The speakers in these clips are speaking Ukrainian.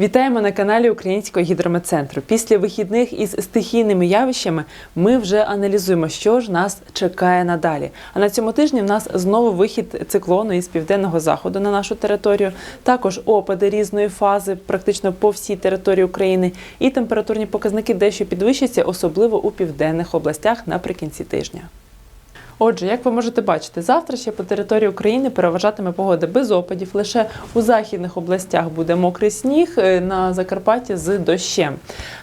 Вітаємо на каналі Українського гідрометцентру. Після вихідних із стихійними явищами ми вже аналізуємо, що ж нас чекає надалі. А на цьому тижні в нас знову вихід циклону із південного заходу на нашу територію, також опади різної фази, практично по всій території України, і температурні показники дещо підвищаться, особливо у південних областях наприкінці тижня. Отже, як ви можете бачити, завтра ще по території України переважатиме погода без опадів. Лише у західних областях буде мокрий сніг е, на Закарпатті з дощем.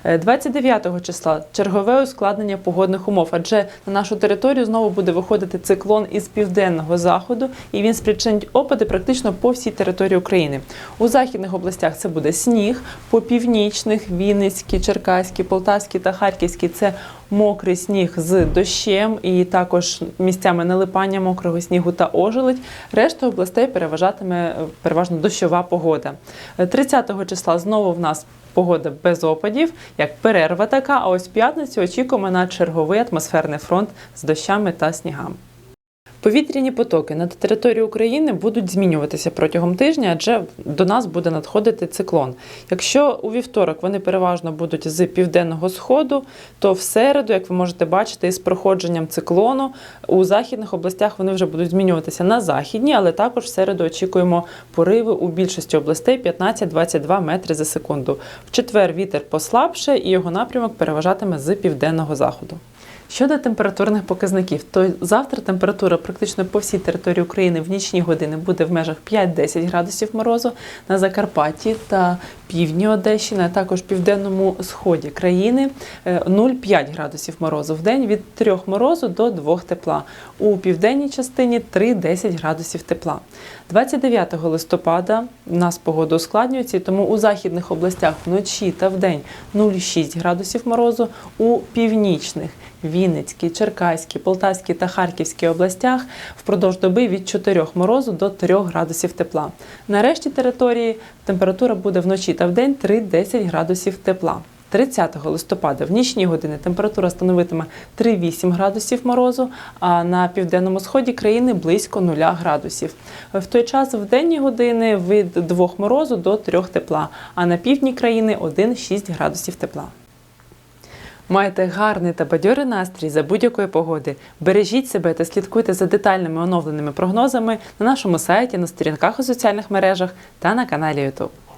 Е, 29 числа чергове ускладнення погодних умов, адже на нашу територію знову буде виходити циклон із південного заходу, і він спричинить опади практично по всій території України. У західних областях це буде сніг, по північних Вінницькій, Черкаській, Полтавській та Харківській це мокрий сніг з дощем і також місцями налипання мокрого снігу та ожеледь. Решта областей переважатиме е, переважно дощова погода. 30-го числа знову в нас погода без опадів, як перерва така. А ось п'ятницю очікуємо на черговий атмосферний фронт з дощами та снігами. Повітряні потоки над територією України будуть змінюватися протягом тижня, адже до нас буде надходити циклон. Якщо у вівторок вони переважно будуть з південного сходу, то в середу, як ви можете бачити, із проходженням циклону у західних областях вони вже будуть змінюватися на західні, але також в середу очікуємо пориви у більшості областей 15-22 метри за секунду. В четвер вітер послабше і його напрямок переважатиме з південного заходу. Щодо температурних показників, то завтра температура практично по всій території України в нічні години буде в межах 5-10 градусів морозу на Закарпатті та півдні Одещини, а також південному сході країни е, 0,5 градусів морозу в день від 3 морозу до 2 тепла. У південній частині 3-10 градусів тепла. 29 листопада у нас погода ускладнюється, тому у західних областях вночі та вдень 0,6 градусів морозу, у північних Вінницькій, Черкаській, Полтавській та Харківській областях впродовж доби від 4 морозу до 3 градусів тепла. На решті території температура буде вночі та вдень 3-10 градусів тепла. 30 листопада в нічні години температура становитиме 3-8 градусів морозу, а на південному сході країни близько 0 градусів. В той час в денні години від 2 морозу до 3 тепла, а на півдні країни 1-6 градусів тепла. Маєте гарний та бадьорий настрій за будь-якої погоди. Бережіть себе та слідкуйте за детальними оновленими прогнозами на нашому сайті, на сторінках у соціальних мережах та на каналі YouTube.